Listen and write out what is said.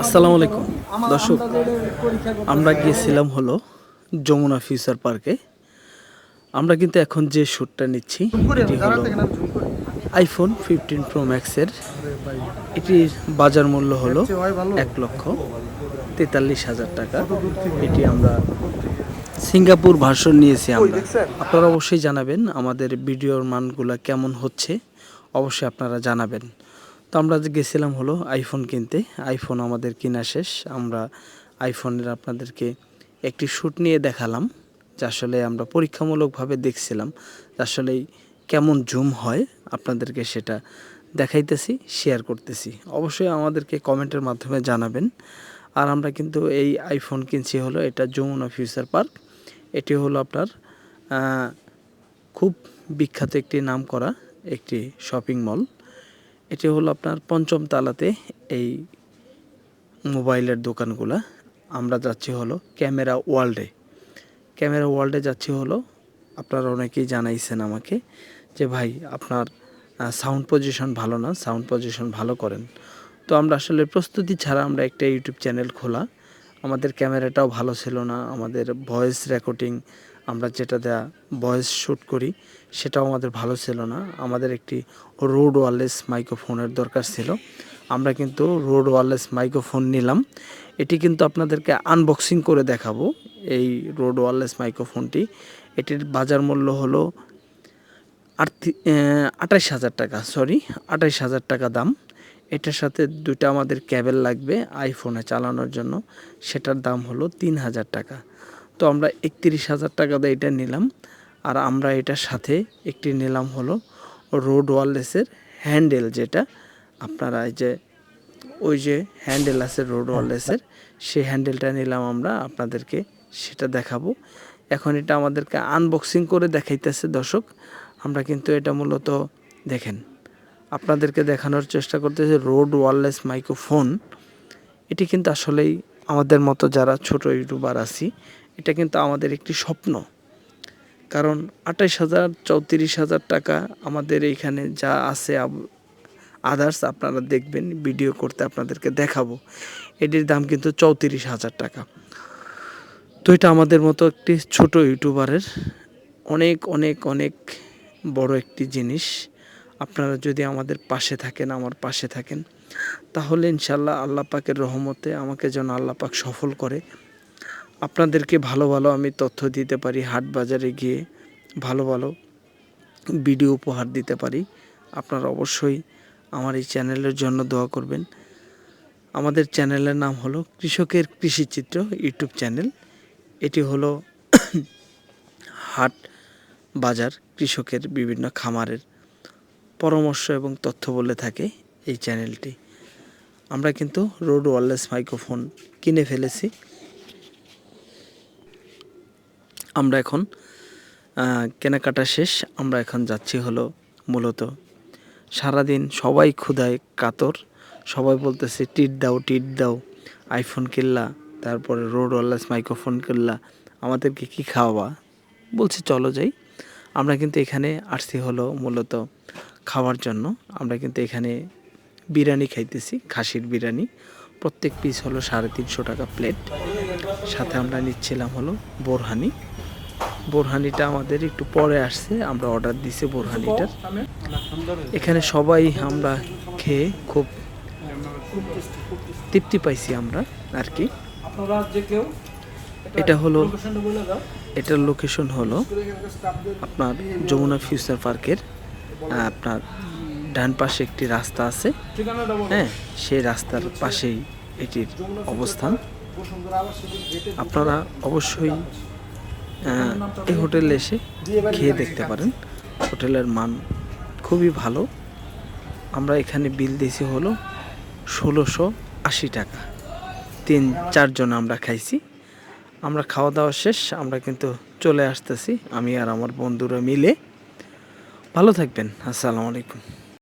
আসসালামু আলাইকুম। দর্শক, আমরা গিয়েছিলাম হলো যমুনা ফিউচার পার্কে। আমরা কিন্তু এখন যে শ্যুটটা নিচ্ছি আইফোন ফিফটিন প্রো ম্যাক্সের এটির বাজার মূল্য হলো এক লক্ষ তেতাল্লিশ হাজার টাকা। এটি আমরা সিঙ্গাপুর ভার্সন নিয়েছি আমরা। আপনারা অবশ্যই জানাবেন আমাদের ভিডিওর মানগুলো কেমন হচ্ছে। অবশ্যই আপনারা জানাবেন। আমরা যে গেছিলাম হলো আইফোন কিনতে আইফোন আমাদের কিনা শেষ। আমরা আইফোনের আপনাদেরকে একটি শ্যুট নিয়ে দেখালাম, যে আসলে আমরা পরীক্ষামূলকভাবে দেখছিলাম আসলে কেমন জুম হয়, আপনাদেরকে সেটা দেখাইতেছি শেয়ার করতেছি। অবশ্যই আমাদেরকে কমেন্টের মাধ্যমে জানাবেন। আর আমরা কিন্তু এই আইফোন কিনছি হলো, এটা যমুনা ফিউচার পার্ক এটি হলো আপনার খুব বিখ্যাত একটি নাম করা একটি শপিং মল এটি হলো আপনার পঞ্চম তালাতে এই মোবাইলের দোকানগুলা। আমরা যাচ্ছি হলো ক্যামেরা ওয়ার্ল্ডে। ক্যামেরা ওয়ার্ল্ডে যাচ্ছি হলো, আপনারা অনেকেই জানাইছেন আমাকে যে, ভাই, আপনার সাউন্ড পজিশন ভালো না, সাউন্ড পজিশন ভালো করেন। তো আমরা আসলে প্রস্তুতি ছাড়া আমরা একটা ইউটিউব চ্যানেল খোলা। আমাদের ক্যামেরাটাও ভালো ছিল না, আমাদের ভয়েস রেকর্ডিং আমরা যেটা দেয়া ভয়েস শ্যুট করি, সেটাও আমাদের ভালো ছিল না। আমাদের একটি রোড ওয়ারলেস মাইক্রোফোনের দরকার ছিল। আমরা কিন্তু রোড ওয়ারলেস মাইক্রোফোন নিলাম। এটি কিন্তু আপনাদেরকে আনবক্সিং করে দেখাবো, এই রোড ওয়ারলেস মাইক্রোফোনটি এটির বাজার মূল্য হলো আঠাইশ হাজার টাকা সরি আঠাইশ হাজার টাকা দাম। এটার সাথে দুইটা আমাদের ক্যাবেল লাগবে আইফোনে চালানোর জন্য। সেটার দাম হলো তিন হাজার টাকা। তো আমরা একত্রিশ হাজার টাকা দিয়ে এটা নিলাম। আর আমরা এটার সাথে একটি নিলাম হলো রোড ওয়ারলেসের হ্যান্ডেল যেটা। আপনারা এই যে, ওই যে হ্যান্ডেল আছে রোড ওয়ারলেসের সেই হ্যান্ডেলটা নিলাম আমরা। আপনাদেরকে সেটা দেখাবো। এখন এটা আমাদেরকে আনবক্সিং করে দেখাইতেছে দর্শক। আমরা কিন্তু এটা মূলত দেখেন, আপনাদেরকে দেখানোর চেষ্টা করতেছে রোড ওয়ারলেস মাইক্রোফোন এটি কিন্তু আসলেই আমাদের মতো যারা ছোট ইউটিউবার আছি এটা কিন্তু আমাদের একটি স্বপ্ন। কারণ আঠাইশ হাজার, চৌত্রিশ হাজার টাকা আমাদের এইখানে যা আছে আদার্স আপনারা দেখবেন ভিডিও করতে আপনাদেরকে দেখাবো। এটির দাম কিন্তু চৌত্রিশ হাজার টাকা। তো এটা আমাদের মতো একটি ছোট ইউটিউবারের অনেক অনেক অনেক বড় একটি জিনিস। আপনারা যদি আমাদের পাশে থাকেন, আমার পাশে থাকেন, তাহলে ইনশাল্লাহ আল্লাহ পাকের রহমতে আমাকে যেন আল্লাহ পাক সফল করে। আপনাদেরকে ভালো ভালো আমি তথ্য দিতে পারি, হাট বাজারে গিয়ে ভালো ভালো ভিডিও উপহার দিতে পারি। আপনারা অবশ্যই আমার এই চ্যানেলের জন্য দোয়া করবেন। আমাদের চ্যানেলের নাম হলো কৃষকের কৃষিচিত্র ইউটিউব চ্যানেল। এটি হলো হাট বাজার কৃষকের বিভিন্ন খামারের পরামর্শ এবং তথ্য বলে থাকে এই চ্যানেলটি। আমরা কিন্তু রোড ওয়ারলেস মাইক্রোফোন কিনে ফেলেছি। আমরা এখন কেনাকাটা শেষ। আমরা এখন যাচ্ছি হলো মূলত সারাদিন সবাই ক্ষুধায় কাতর। সবাই বলতেছে, টিট দাও টিট দাও আইফোন কিনলা, তারপরে রোড ওয়ারলেস মাইক্রোফোন কিনলা, আমাদেরকে কি খাওয়াবা? বলছে, চলো যাই। আমরা কিন্তু এখানে আসছি হলো মূলত খাওয়ার জন্য। আমরা কিন্তু এখানে বিরিয়ানি খাইতেছি, খাসির বিরিয়ানি। প্রত্যেক পিস হলো সাড়ে তিনশো টাকা প্লেট সাথে আমরা নিচ্ছিলাম হলো বোরহানি। বোরহানিটা আমাদের একটু পরে আসছে আমরা অর্ডার দিছি বোরহানিটার। এখানে সবাই আমরা খেয়ে খুব তৃপ্তি পাইছি আমরা আর কি। এটা হলো এটার লোকেশন হলো আপনার যমুনা ফিউচার পার্কের আপনার ডান পাশে একটি রাস্তা আছে। হ্যাঁ সেই রাস্তার পাশেই এটির অবস্থান। আপনারা অবশ্যই এই হোটেলে এসে খেয়ে দেখতে পারেন। হোটেলের মান খুবই ভালো। আমরা এখানে বিল দিয়েছি হলো ষোলোশো আশি টাকা। তিন, চারজন আমরা খাইছি। আমরা খাওয়া দাওয়া শেষ, আমরা কিন্তু চলে আসতেছি, আমি আর আমার বন্ধুরা মিলে। ভালো থাকবেন, আসসালামু আলাইকুম।